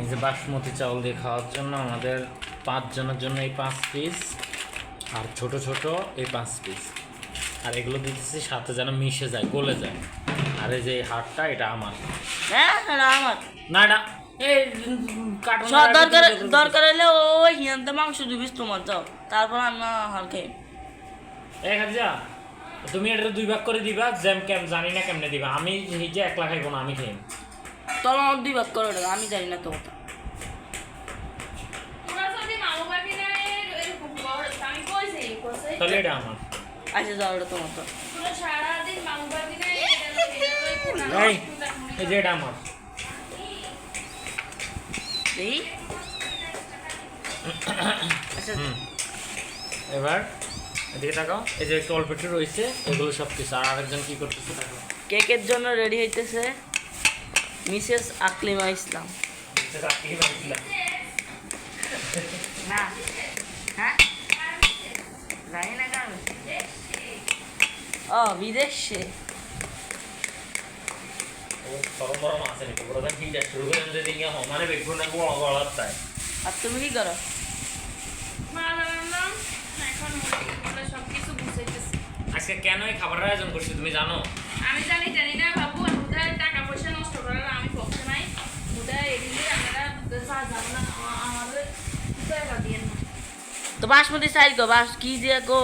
এই যে বাসমতি চাউল দিয়ে খাওয়ার জন্য আমাদের পাঁচজনের জন্য এই পাঁচ পিস আর ছোট ছোট এই পাঁচ পিস আর এগুলো দিতেছি সাথে যেন মিশে যায় গলে যায়। আর এই যে হাড়টা এটা আমার। হ্যাঁ এটা আমার। না এটা এই দরকার দরকার হলে ওই হিয়ান্তে মাংস দিবিস তোমার যাও। তারপর আমি খাই। এই তুমি এটা দুই ভাগ করে দিবা জ্যাম ক্যাম জানি না কেমনে দিবা। আমি নিজে একলা খাইবো না আমি খাই তোর দুই ভাগ করে ওটা আমি জানি না তো আমার। আচ্ছা যাও ওটা তোমার তো। আচ্ছা। এবার এদিকে তাকাও। এই যে একটু অল্প একটু রয়েছে এগুলো সব কিছু। আর আরেকজন কি করতেছে তাকাও। কেকের জন্য রেডি হইতেছে। মিসেস আকলিমা ইসলাম না। হ্যাঁ? ও বিদেশে। ও গরম গরম আছে নাকি ওরা তো হিট শুরু করে যদি নিয়ে সমানে বেগুন না গলা গলার চাই আর তুমি কি করো? মা জানালাম এখন ওরা সব কিছু বুঝাইতেছে আজকে কেন এই খাবারের আয়োজন করছি তুমি জানো? আমি জানি জানি না বাবু আর হুদায় টাকা পয়সা নষ্ট করার আমি পক্ষে নাই হুদায় এদিকে আমরা যা যাব না আ- আমাদের জায়গা দিয়ে না তো বাসমতি চাইল গো বাস কি দিয়ে গো?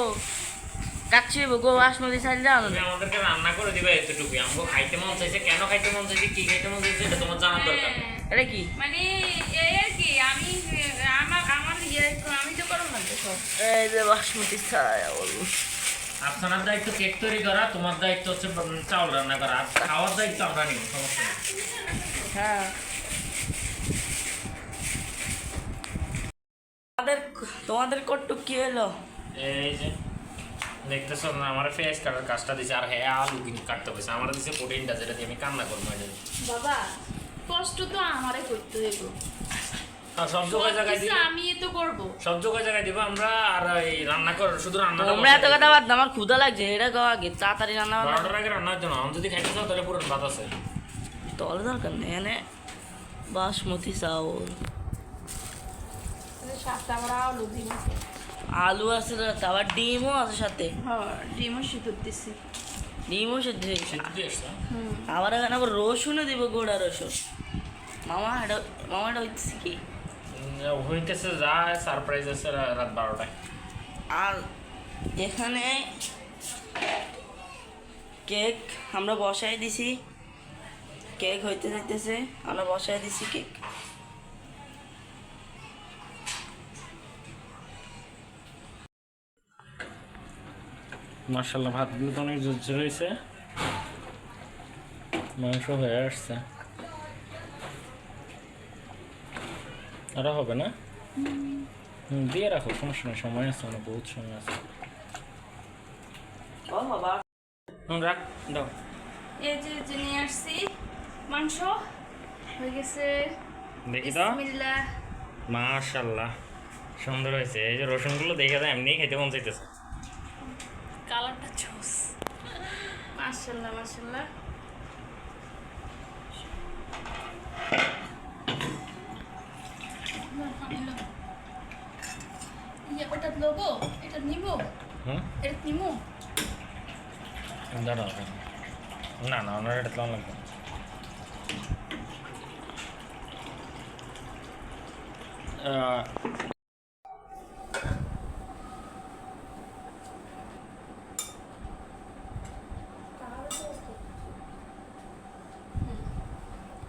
কাচ্ছি গো বাসমতি চাইল দাও আমাদেরকে রান্না করে দিবে এতটুকু আমাকে খাইতে মন চাইছে কেন খাইতে মন চাইছে কি খাইতে মন চাইছে এটা তোমার জানার দরকার। নেই। হ্যাঁ, এটা কি? মানে এই আর কি আমি আমার আমার ইয়ে আমি তো করব না তো এই যে বাসমতি চাল আপনার দায়িত্ব কেক তৈরি করা তোমার দায়িত্ব হচ্ছে চাউল রান্না করা আর খাওয়ার দায়িত্ব আমরা নিব সমস্যা হ্যাঁ। তোমাদের কট্টু কি হলো? এই যে দেখতেছো না আমার ফেস কাটার কাজটা দিছে আর হ্যাঁ আলু কিন্তু কাটতে হয়েছে আমার দিছে প্রোটিনটা যেটা দিয়ে আমি কান্না করব এটা। বাবা কষ্ট তো আমারে করতে দেবো আর সব জায়গায় জায়গায় দিব। আমি তো করব। সব জায়গায় জায়গায় দিব আমরা আর এই রান্না কর শুধু রান্না তোমরা এত কথা বাদ আমার ক্ষুধা লাগছে এটা গাও আগে তাড়াতাড়ি রান্না বান্না বারোটার আগে রান্নার জন্য আমি যদি খাইতে চাও তাহলে পুরো ভাত আছে। তলে দরকার নেই এনে বাসমতি চাউল। সাতটা আমরা আলু দিন আলু আছে তো, আবার ডিমও আছে সাথে। হ্যাঁ ডিমও সিঁদুর দিছি। ডিমও সেদ্ধ হয়েছে। সিদ্ধ দিয়ে আবার এখানে আবার রসুনও দিব গোড়া রসুন। মামা এটা মামা এটা হচ্ছে কি? হইতেছে যা সারপ্রাইজ আছে রাত বারোটায়। আর এখানে কেক আমরা বসাই দিছি। কেক হইতে যাইতেছে আমরা বসাই দিছি কেক। মার্শাল্লাহ ভাতগুলো তো অনেক ঝরঝর হয়েছে। মাংস হয়ে আসছে। আরও হবে না? দিয়ে রাখো সমস্যা নেই সময় আছে অনেক বহুত সময় আছে। রাখ দাও। এই যে যে নিয়ে আসছি মাংস হয়ে গেছে দেখি তো। বিসমিল্লাহ। সুন্দর হয়েছে এই যে রসুনগুলো দেখে তো এমনি খেতে মন চাইতেছে। মাশাল্লাহ মাশাল্লাহ ইয়ে ওটা লোবো এটা নিবো হুম এটা নিবো দাঁড়াও দাঁড়াও। না না ওনার এটা তো লাগবে না। আহ,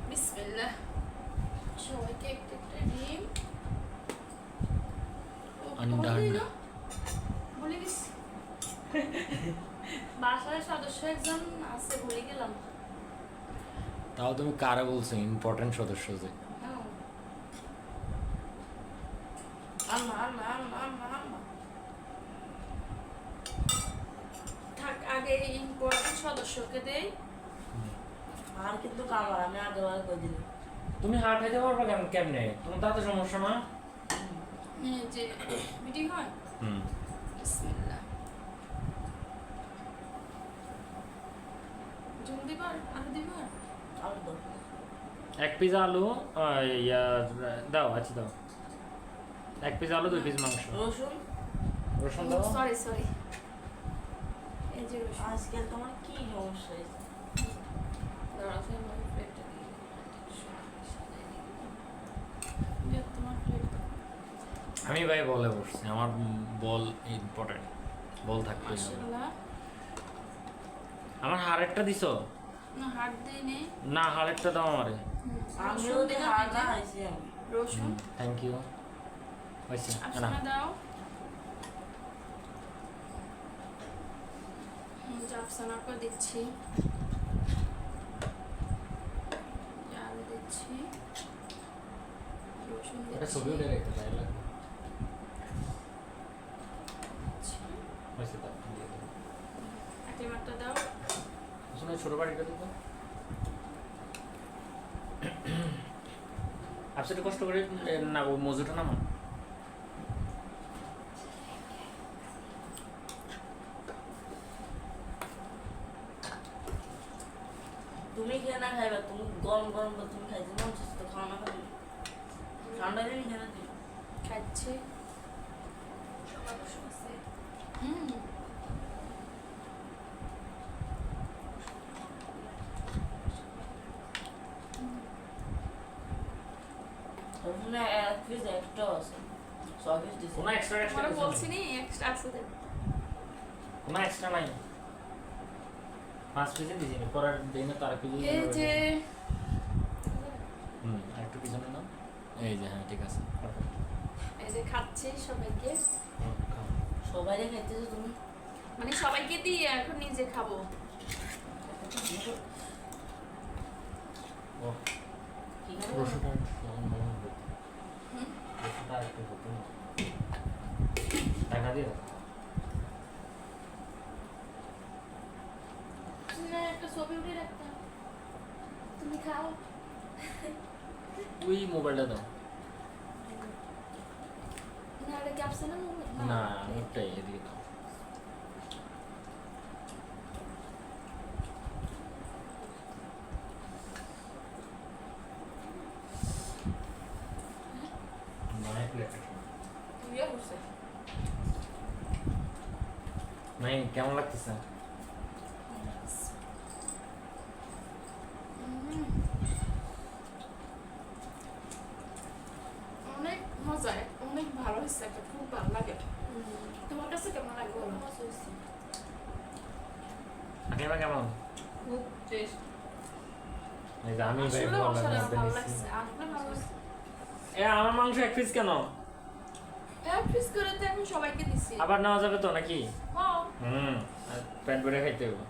বিসমিল্লাহ সবাইকে একটা একটা ডিম ও, আন্ডা, বলে দিল? আন্ডা। ভুলে গেছি বাসায় সদস্য একজন আছে ভুলে গেলাম। তাও তুমি কারে বলছো? ইম্পর্টেন্ট সদস্য যে। আম্মা আম্মা আম্মা আম্মা আম্মা। থাক আগে ইম্পর্টেন্ট সদস্যকে দেই। আর কিন্তু কামার আমি আগে বার করে দিলাম। তুমি হাট খাইতে পারবে কেন কেমনে? তোমার তাতে সমস্যা না? যে মিটিং হয়? হুম। ঝুল আলু দাও। এক পিস আলু দাও আচ্ছা দাও। এক পিস আলু দুই পিস মাংস। রসুন? রসুন দাও। সরি সরি এই যে রসুন। আজকে তোমার কি সমস্যা হয়েছে দাঁড়াও, প্লেটটা দিয়ে তোমার প্লেট আমি ভাই বলে বসছি আমার বল ইম্পর্টেন্ট বল থাকতে। আমার হাড়েরটা দিছো? না হাত দিয়ে নে না হাড়েরটা দাও আমারে। আমিও রসুন। থ্যাংক ইউ না দাও। দিচ্ছি। আলু দিচ্ছি। রসুন এটা ছবি উঠে রেখে তাই লাগবে দিচ্ছি। দাও দিয়ে দাও। দাও। শুনে ছোট বাড়িটা দিতো আপনি কষ্ট করে না মজুটা নামা তুমি খেয়ে না খাইবা তুমি গরম গরম তুমি খাইতে মন তো খাওয়া না খাবি ঠান্ডা দিন খেয়ে দিই খাচ্ছি হুম রসুনে এক পিস একটাও আছে সব পিস দিছে কোনো এক্সট্রা এক্সট্রা তোমার বলছি নি এক্সট্রা আছে কোনো এক্সট্রা নাই পাঁচ পিসে দিয়েছি পরের দিনে তার পিস এই যে হুম আর একটু পিছনে নাও এই যে হ্যাঁ ঠিক আছে এই যে খাচ্ছি সবাইকে। সবাই খাইতেছো তুমি মানে সবাইকে দিয়ে এখন নিজে খাব ও কি খাবে রসুনটা একটু নরম হতে। হুম? রসুনটা আর একটু হতে না। টাকা দিয়ে দাও। না একটা ছবি উঠে রাখতাম তুমি খাও। ওই মোবাইলটা দাও। না এটা কি আপসে না না ওটাই এদিকে দাও নাই প্লেটটা তুইও করছে নাই কেমন লাগতেছে? অনেক মজা অনেক ভালো হয়েছে একটা খুব ভালো লাগে। তোমার কাছে কেমন লাগে বলো? কেমন? খুব টেস্ট আমি ভালো লাগছে ভালো ভালো লাগছে। এ আমার মাংস এক পিস কেন? এক পিস করে তো এখন সবাইকে দিছি। আবার নেওয়া যাবে তো নাকি? হ্যাঁ হুম আর পেট ভরে খাইতে হবে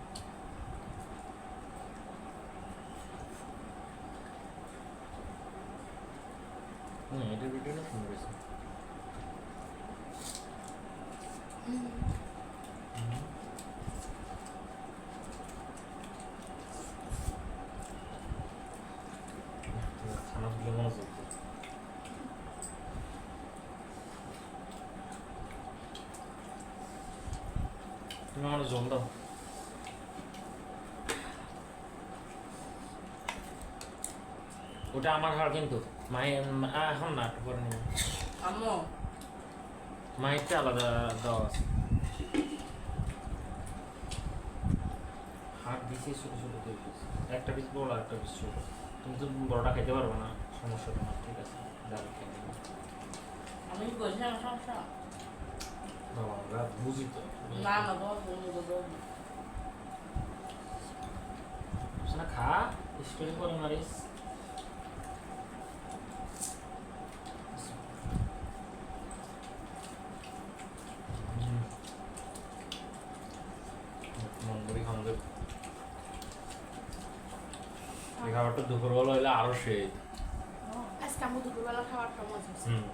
হুম এটার ভিডিওটা সুন্দর হয়েছে খানা দিলে মনোযোগ দাও। তুমি আমার জল দাও ওটা আমার হার কিন্তু। মাই এখন না একটু পরে নেব আম্মু। মাইকটা আলাদা দেওয়া আছে। হাত দিছি ছোট ছোট দুই পিস একটা পিস বড় একটা পিস ছোট। তুমি তো বড়টা খেতে পারবে না সমস্যা তোমার ঠিক আছে? যাবে খেয়ে নেবে। আমি বলছিলাম সমস্যা? না খা স্টোরি করে মারিস খাবারটা দুপুরবেলা হলে আরও সেই। আজকে আমি দুপুরবেলা খাবারটা মজা হুম।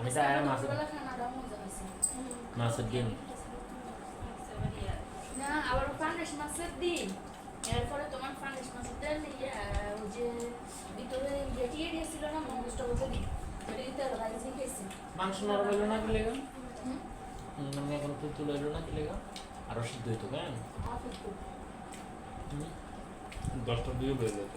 আমি চাই মাছ মজা হয়েছে মাছের ডিম না আবার ফান্ডেশ মাছের ডিম এরপরে তোমার ফান্ডেশ মাছের তেল ওই যে ভিতরে গেটিয়ে দিয়েছিল না মঙ্গস টগজে দিই মাংস নরম হইল না কি লেগা আমি এখন তুই তুলে এলো না কি লেগা আরও সিদ্ধ হইতো কেন। দশটার দিকে বেড়ে যেত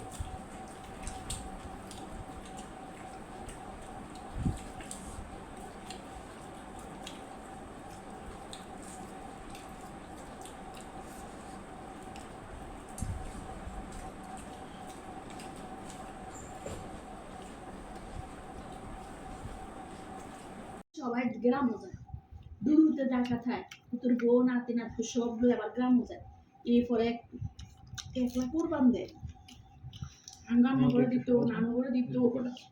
সবাই গ্রামও যায়। দুরুতে দেখা থাকে তোর বউ নাতি নাতি সব লই আবার গ্রামও যায়। এরপরে একলা কোরবান দেয়। আঙ্গামা করে দিত নানু করে দিত।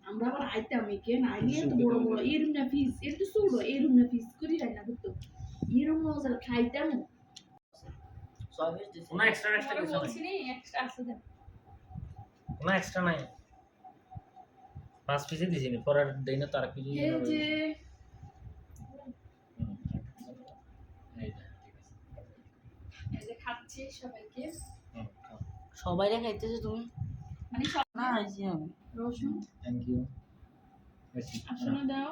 আমরা আবার আইতাম একে না আইলে তো বড় বড় এরম না ফিস এর তো ছোট এরম না ফিস করি রান্না করতো। এরম মজা খাইতাম। কোনো এক্সট্রা এক্সট্রা কিছু নাই এক্সট্রা আছে দেন। কোনো এক্সট্রা নাই। পাঁচ পিসে দিছি নি পরের দিনে তার কিছু খাচ্ছি সবাইকে। সবাই খাইতেছে তুমি? মানে সব না আইছি আমি। রসুন। থ্যাংক ইউ আসলে দাও।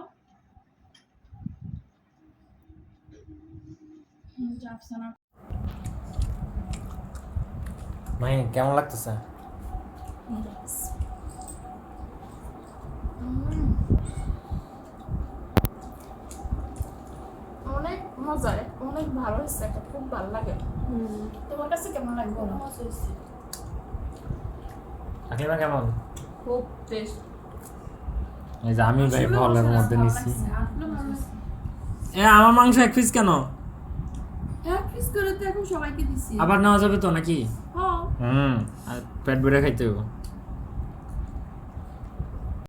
ভাই কেমন লাগতেছে? অনেক মজা অনেক ভালো হয়েছে খুব ভালো লাগে। তোমার কাছে কেমন লাগে বলো কাকিমা কেমন? খুব টেস্ট এই যে আমি ভাই ফলের মধ্যে নিছি। এ আমার মাংস এক পিস কেন? এক পিস করে তো এখন সবাইকে দিছি। আবার নেওয়া যাবে তো নাকি? হ্যাঁ। হুম আর পেট ভরে খাইতে হবে